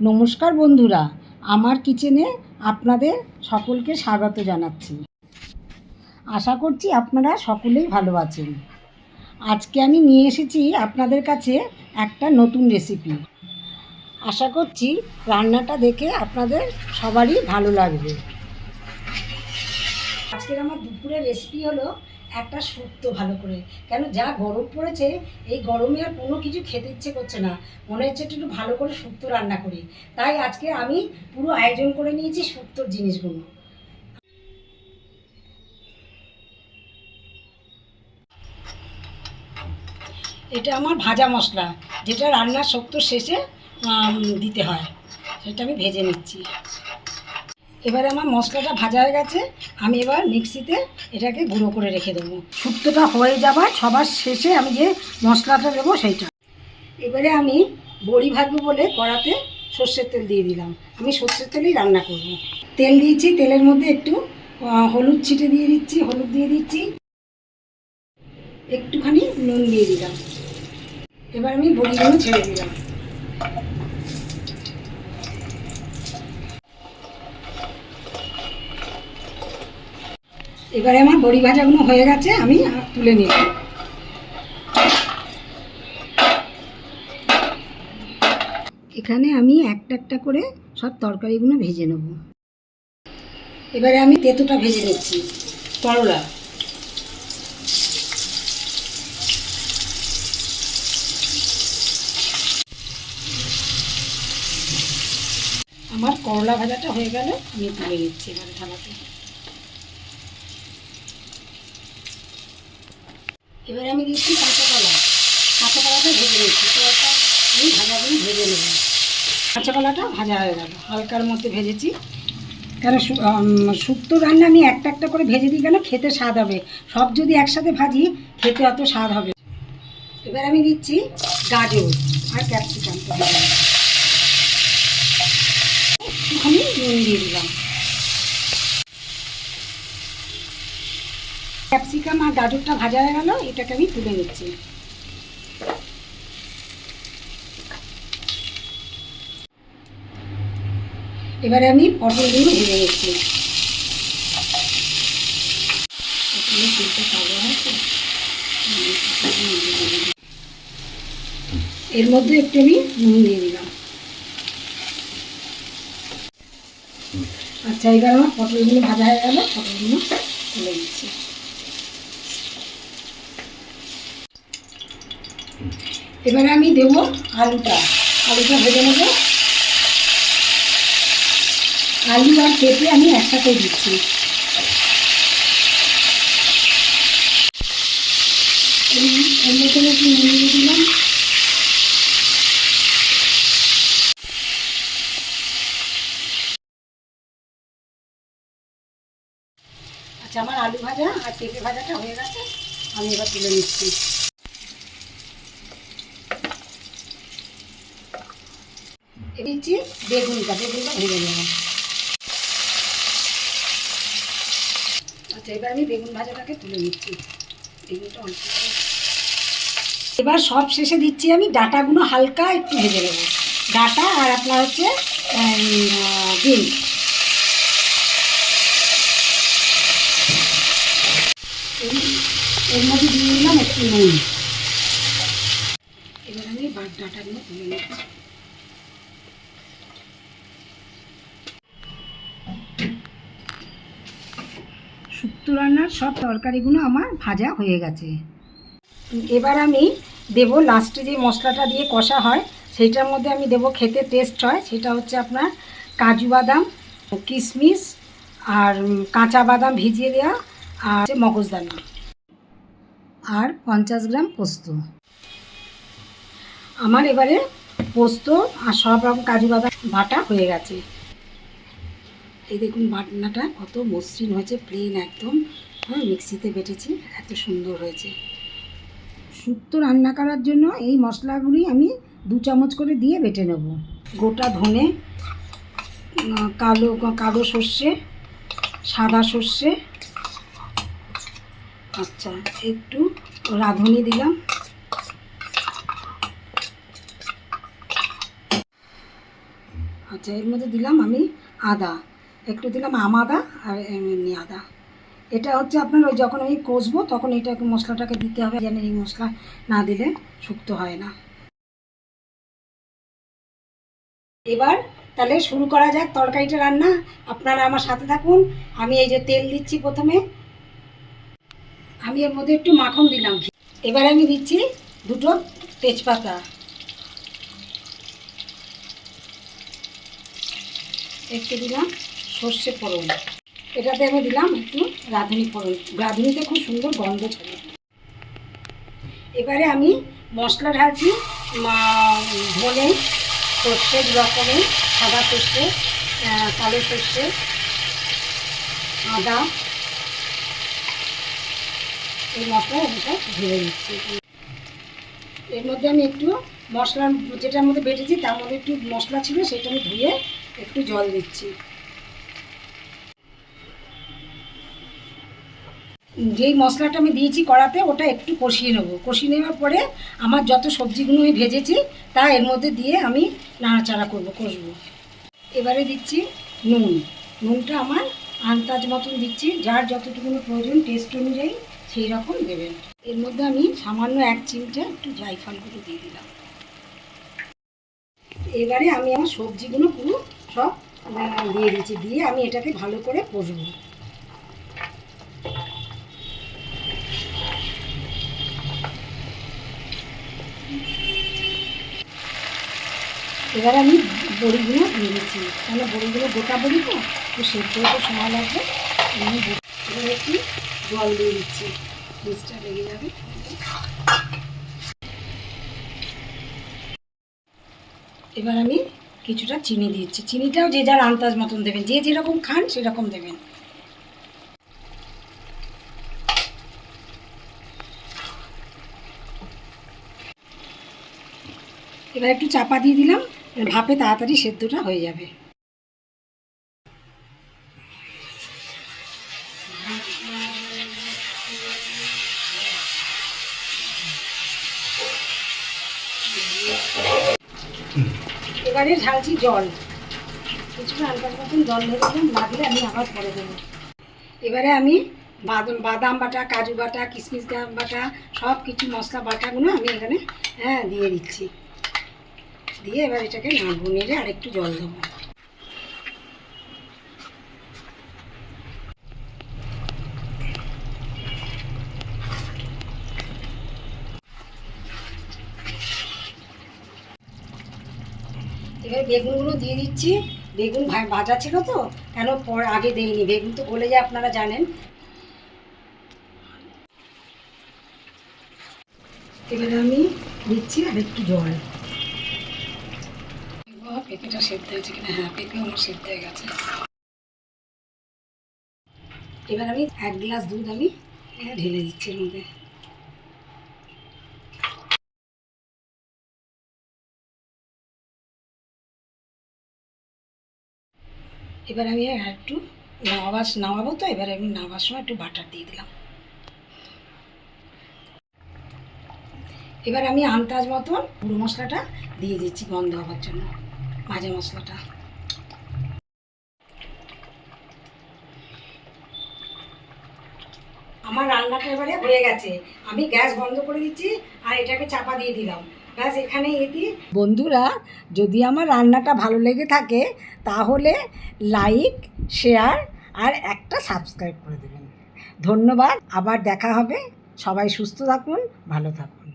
নমস্কার বন্ধুরা, আমার কিচেনে আপনাদের সকলকে স্বাগত জানাচ্ছি। আশা করছি আপনারা সকলেই ভালো আছেন। আজকে আমি নিয়ে এসেছি আপনাদের কাছে একটা নতুন রেসিপি আশা করছি রান্নাটা দেখে আপনাদের সবারই ভালো লাগবে। আজকের আমার দুপুরের রেসিপি হলো একটা শুক্তো ভালো করে। কেন? যা গরম পড়েছে, এই গরমে আর কোনো কিছু খেতে ইচ্ছে করছে না। মনে হচ্ছে একটু ভালো করে শুক্তো রান্না করি। তাই আজকে আমি পুরো আয়োজন করে নিয়েছি শুক্তোর জিনিসগুলো। এটা আমার ভাজা মশলা, যেটা রান্নার শুক্তোর শেষে দিতে হয়। সেটা আমি ভেজে নিচ্ছি। এবারে আমার মশলাটা ভাজা হয়ে গেছে, আমি এবার মিক্সিতে এটাকে গুঁড়ো করে রেখে দেবো। শুক্তোটা হয়ে যাবার সবার শেষে আমি যে মশলাটা দেবো সেইটা। এবারে আমি বড়ি ভাজবো বলে কড়াতে সর্ষের তেল দিয়ে দিলাম। আমি সর্ষের তেলেই রান্না করব। তেল দিয়েছি, তেলের মধ্যে একটু হলুদ ছিটে দিয়ে দিচ্ছি, হলুদ দিয়ে দিচ্ছি। একটুখানি নুন দিয়ে দিলাম। এবার আমি বড়িগুলো ছেড়ে দিলাম। এবারে আমার বড়ি ভাজাগুলো হয়ে গেছে, আমি তুলে নিলাম। এখানে আমি একটা একটা করে সব তরকারিগুলো ভেজে নেব। এবারে আমি তেঁতুটা ভেজে নিচ্ছি, করলা। আমার করলা ভাজাটা হয়ে গেল, আমি তুলে নিচ্ছি এবারে থালাতে এবারে আমি দিচ্ছি কাঁচা কলা কাঁচা কলাটা ভেজে নিচ্ছি। কলাটা আমি ভাজাগুলো ভেজে নেব। কাঁচা কলাটা ভাজা হয়ে গেল। হালকার মধ্যে ভেজেছি। কেন শুক্তো রান্না আমি একটা একটা করে ভেজে দিই কেন? খেতে স্বাদ হবে। সব যদি একসাথে ভাজি, খেতে অত স্বাদ হবে এবার আমি দিচ্ছি গাজর আর ক্যাপসিকাম। আমি নুন দিয়ে দিলাম। ক্যাপসিকাম আর গাজরটা ভাজা হয়ে গেল, এটাকে আমি তুলে নিচ্ছি। এবারে আমি পটলগুলো ভেজে নিচ্ছি। এর মধ্যে একটু আমি নুন দিয়ে দিলাম। আচ্ছা এবার আমার পটলগুলো ভাজা হয়ে গেল, পটলগুলো তুলে দিচ্ছি এবারে আমি দেবো আলুটা। আলুটা ভেজে নেব। আলু আর পেঁপে আমি একসাথে দিচ্ছি। দিলাম। আচ্ছা আমার আলু ভাজা আর পেঁপে ভাজাটা হয়ে গেছে। আমি এবার তুলে নিচ্ছি। দিচ্ছি, বেগুনটা বেগুনটা ভেজে নেব। আচ্ছা এবার আমি বেগুন ভাজাটাকে তুলে নিচ্ছি। বেগুনটা অল্প এবার সব শেষে দিচ্ছি আমি ডাটাগুলো হালকা একটু ভেজে নেব। ডাটা আর আপনার হচ্ছে বিন এর মধ্যে দিয়ে দিলাম একটু নুন। এবার আমি ডাটাগুলো তুলে নিচ্ছি। শুক্তো রান্নার সব তরকারিগুলো আমার ভাজা হয়ে গেছে। এবার আমি দেব লাস্টে যে মশলাটা দিয়ে কষা হয়, সেইটার মধ্যে আমি দেব খেতে টেস্ট হয়, সেটা হচ্ছে আপনার কাজু বাদাম কিশমিশ আর কাঁচা বাদাম ভিজিয়ে দেওয়া আর মগজদানা আর পঞ্চাশ গ্রাম পোস্ত। আমার এবারে পোস্ত আর সব রকম কাজু বাদাম বাটা হয়ে গেছে। এই দেখুন বাটনাটা কত মসৃণ হয়েছে প্লেন একদম। হ্যাঁ মিক্সিতে বেটেছি, এত সুন্দর হয়েছে। শুক্তো রান্না করার জন্য এই মশলাগুলি আমি দু চামচ করে দিয়ে বেটে নেব। গোটা ধনে কালো কালো সর্ষে, সাদা সর্ষে। আচ্ছা একটু রাঁধুনি দিলাম। আচ্ছা এর মধ্যে দিলাম আমি আদা। একটু দিলাম আম আদা আর এমনি আদা। এটা হচ্ছে আপনার ওই যখন আমি কষবো, তখন এটা মশলাটাকে দিতে হবে যেন এই মশলা না দিলে শুক্তো হয় না। এবার তাহলে শুরু করা যাক তরকারিটা রান্না। আপনারা আমার সাথে থাকুন। আমি এই যে তেল দিচ্ছি প্রথমে। আমি এর মধ্যে একটু মাখন দিলাম। এবার আমি দিচ্ছি দুটো তেজপাতা। একটু দিলাম। সর্ষে ফোড়ন। এটাতে আমি দিলাম একটু রাঁধুনি ফোড়ন। রাঁধুনিতে খুব সুন্দর গন্ধ ছাড়ে এবারে আমি মশলা ঢালছি ধনে, সর্ষে রকমের সাদা সর্ষে কালো সর্ষে, আদা। এই মশলা এটা ঢেলে নিচ্ছি এর মধ্যে আমি একটু মশলা যেটার মধ্যে বেটেছি, তার মধ্যে একটু মশলা ছিল, সেটা আমি ধুয়ে একটু জল দিচ্ছি। যেই মশলাটা আমি দিয়েছি কড়াতে, ওটা একটু কষিয়ে নেব। কষিয়ে নেওয়ার পরে আমার যত সবজিগুলো আমি ভেজেছি, তা এর মধ্যে দিয়ে আমি নাড়াচাড়া করব, কষবো। এবারে দিচ্ছি নুন। নুনটা আমার আন্দাজ মতন দিচ্ছি, যার যতটুকু প্রয়োজন টেস্ট অনুযায়ী সেই রকম দেবেন এর মধ্যে আমি সামান্য এক চিমটে একটু জাইফল গুঁড়ো দিয়ে দিলাম। এবারে আমি আমার সবজিগুলো পুরো সব দিয়ে দিচ্ছি দিয়ে আমি এটাকে ভালো করে কষবো। এবার আমি বড়িগুলো দিয়ে দিচ্ছি। বড়িগুলো গোটা বড়ি তো? তো সেদ্ধ হতে সময় লাগবে। আমি একটু জল দিয়ে দিচ্ছি। মিক্সটা লেগে যাবে। এবার আমি কিছুটা চিনি দিচ্ছি। চিনিটাও যে যার আন্দাজ মতন দেবেন। যে যেরকম খান সেরকম দেবেন। এবার একটু চাপা দিয়ে দিলাম। ভাপে তাড়াতাড়ি সেদ্ধটা হয়ে যাবে। এবারে ঢালছি জল। কিছুটা আন্দাজ মতন জল ধরে দিলাম দিলে আমি আবার পরে দেবো। এবারে আমি বাদাম বাদাম বাটা, কাজু বাটা কিশমিশ বাটা সব কিছু মশলা বাটাগুলো আমি এখানে হ্যাঁ দিয়ে দিচ্ছি। দিয়ে এবার এটাকে নাড়বো, নেড়ে আর একটু জল দেবো। এবার বেগুনগুলো দিয়ে দিচ্ছি। বেগুন ভাজা ছিল তো, কেন পর আগে দেইনি। বেগুন তো গলে যায়, আপনারা জানেন। এবারে আমি দিচ্ছি আর একটু জল। পেঁপেটা সেদ্ধ হয়েছে কিনা? হ্যাঁ পেঁপে আমার সেদ্ধ হয়ে গেছে। এবার আমি এক গ্লাস দুধ আমি ঢেলে দিচ্ছি এর মধ্যে। এবার আমি একটু নামাবার নামাবো তো, এবার আমি নামাবার সময় একটু বাটার দিয়ে দিলাম। এবার আমি আন্দাজ মতন গুঁড়ো মশলাটা দিয়ে দিচ্ছি গন্ধ হওয়ার জন্য। ভাজা মশলাটা। আমার রান্নাটা এবারে হয়ে গেছে। আমি গ্যাস বন্ধ করে দিচ্ছি আর এটাকে চাপা দিয়ে দিলাম। বন্ধুরা, যদি আমার রান্নাটা ভালো লেগে থাকে, তাহলে লাইক, শেয়ার আর একটা সাবস্ক্রাইব করে দেবেন। ধন্যবাদ, আবার দেখা হবে। সবাই সুস্থ থাকুন, ভালো থাকুন।